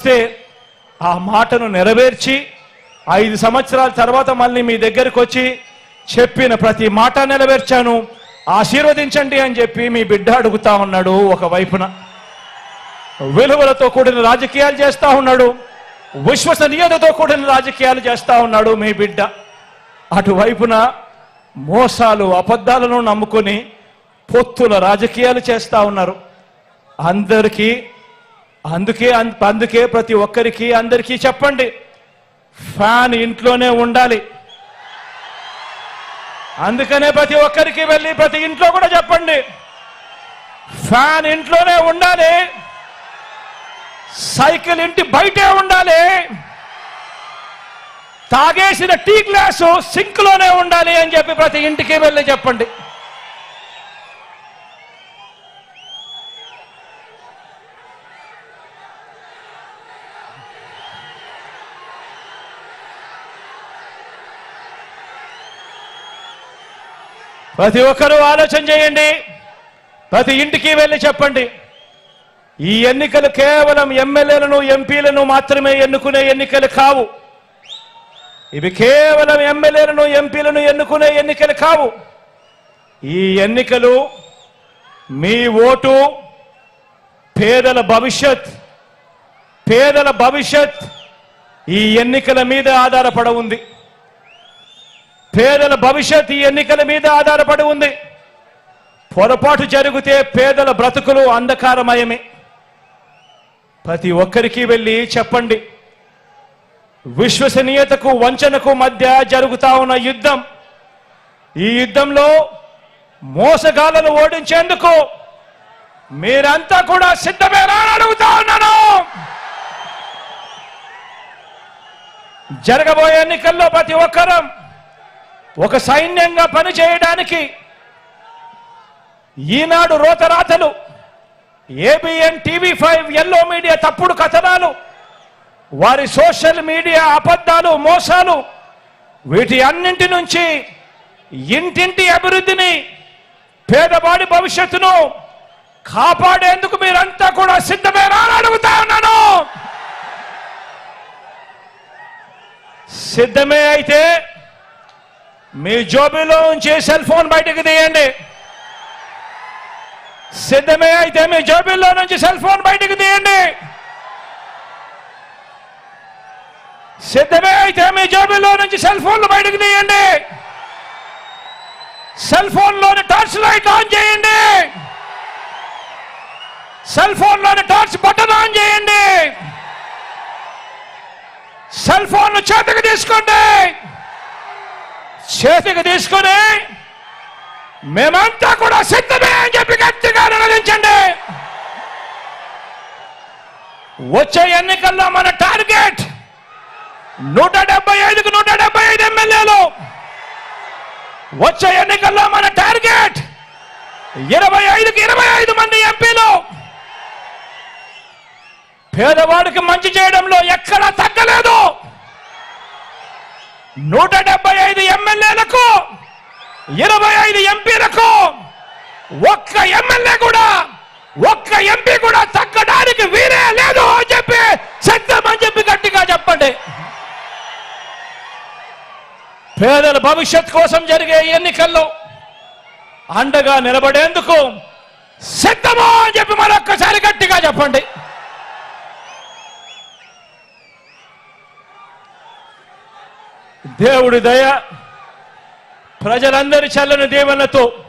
వస్తే ఆ మాటను నెరవేర్చి ఐదు సంవత్సరాల తర్వాత మళ్ళీ మీ దగ్గరకు వచ్చి చెప్పిన ప్రతి మాట నెరవేర్చాను. ఆశీర్వదించండి అని చెప్పి మీ బిడ్డ అడుగుతా ఉన్నాడు ఒక వైపున. విలువలతో కూడిన రాజకీయాలు చేస్తా ఉన్నాడు. విశ్వసనీయతతో కూడిన రాజకీయాలు చేస్తా ఉన్నాడు మీ బిడ్డ. అటువైపున మోసాలు అబద్ధాలను నమ్ముకొని పొత్తుల రాజకీయాలు చేస్తా ఉన్నారు. అందరికీ అందుకే అం- అందుకే ప్రతి ఒక్కరికి అందరికీ చెప్పండి. ఫ్యాన్ ఇంట్లోనే ఉండాలి. అందుకనే ప్రతి ఒక్కరికి వెళ్ళి ప్రతి ఇంట్లో కూడా చెప్పండి. ఫ్యాన్ ఇంట్లోనే ఉండాలి. సైకిల్ ఇంటి బయటే ఉండాలి. తాగేసిన టీ గ్లాసు సింక్లోనే ఉండాలి అని చెప్పి ప్రతి ఇంటికి వెళ్ళి చెప్పండి. ప్రతి ఒక్కరూ ఆలోచన చేయండి. ప్రతి ఇంటికి వెళ్ళి చెప్పండి. ఈ ఎన్నికలు కేవలం ఎమ్మెల్యేలను ఎంపీలను మాత్రమే ఎన్నుకునే ఎన్నికలు కావు. ఇవి కేవలం ఎమ్మెల్యేలను ఎంపీలను ఎన్నుకునే ఎన్నికలు కావు. ఈ ఎన్నికలు మీ ఓటు పేదల భవిష్యత్ పేదల భవిష్యత్ ఈ ఎన్నికల మీద ఆధారపడ ఉంది. పేదల భవిష్యత్ ఈ ఎన్నికల మీద ఆధారపడి ఉంది. పొరపాటు జరిగితే పేదల బ్రతుకులు అంధకారమయమే. ప్రతి ఒక్కరికి వెళ్ళి చెప్పండి. విశ్వసనీయతకు వంచనకు మధ్య జరుగుతా ఉన్న యుద్ధం ఈ యుద్ధంలో మోసగాలను ఓడించేందుకు మీరంతా కూడా సిద్ధమేనా అడుగుతా ఉన్నాను. జరగబోయే ఎన్నికల్లో ప్రతి ఒక్కరం ఒక సైన్యంగా పనిచేయడానికి Eenadu రోతరాతలు ABN TV five yellow media తప్పుడు కథనాలు వారి సోషల్ మీడియా అబద్ధాలు మోసాలు వీటి అన్నింటి నుంచి ఇంటింటి అభివృద్ధిని పేదవాడి భవిష్యత్తును కాపాడేందుకు మీరంతా కూడా సిద్ధమేనా అడుగుతా ఉన్నాను. సిద్ధమే అయితే మీ జోబీలో ఉంచి సెల్ ఫోన్ బయటకు తీయండి. సిద్ధమే అయితే మీ జోబీల్లో నుంచి సెల్ ఫోన్ బయటకు తీయండి. సిద్ధమే అయితే మీ జోబీలో నుంచి సెల్ ఫోన్లు బయటకు తీయండి. సెల్ ఫోన్లోని టార్చ్ లైట్ ఆన్ చేయండి. సెల్ ఫోన్లోని టార్చ్ బటన్ ఆన్ చేయండి. సెల్ ఫోన్ చేతికి తీసుకోండి. చేతికి తీసుకొని మేమంతా కూడా సిద్ధమే అని చెప్పి గట్టిగా నిర్ణయించండి. వచ్చే ఎన్నికల్లో మన టార్గెట్ నూట డెబ్బై ఐదుకు నూట డెబ్బై ఐదు ఎమ్మెల్యేలు. వచ్చే ఎన్నికల్లో మన టార్గెట్ ఇరవై ఐదుకి ఇరవై ఐదు మంది ఎంపీలు. పేదవాడికి మంచి చేయడంలో ఎక్కడా తగ్గలేదు. నూట డెబ్బై ఐదు ఎమ్మెల్యేలకు ఇరవై ఐదు ఎంపీలకు ఒక్క ఎమ్మెల్యే కూడా ఒక్క ఎంపీ కూడా తగ్గడానికి వీరే లేదు అని చెప్పి సిద్ధమని అని చెప్పి గట్టిగా చెప్పండి. పేదల భవిష్యత్ కోసం జరిగే ఎన్నికల్లో అండగా నిలబడేందుకు సిద్ధమా అని చెప్పి మరొక్కసారి గట్టిగా చెప్పండి. దేవుడి దయ ప్రజలందరి చల్లని దీవెనతో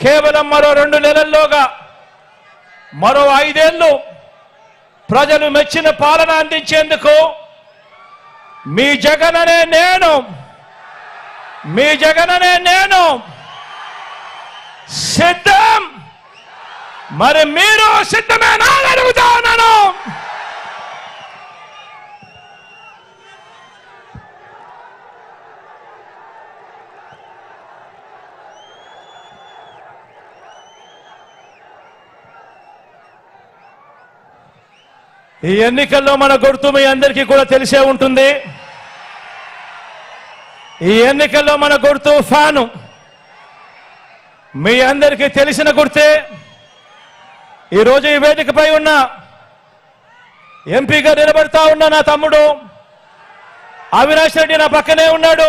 కేవలం మరో రెండు నెలల్లోగా మరో ఐదేళ్ళు ప్రజలు మెచ్చిన పాలన అందించేందుకు మీ జగననే నేను మీ జగననే నేను సిద్ధం. మరి మీరు సిద్ధమేనా అని అడుగుతా ఉన్నాను. ఈ ఎన్నికల్లో మన గుర్తు మీ అందరికీ కూడా తెలిసే ఉంటుంది. ఈ ఎన్నికల్లో మన గుర్తు ఫ్యాను. మీ అందరికీ తెలిసిన గుర్తే ఈరోజు ఈ వేదికపై ఉన్న ఎంపీగా నిలబడతా ఉన్న నా తమ్ముడు అవినాష్ రెడ్డి నా పక్కనే ఉన్నాడు.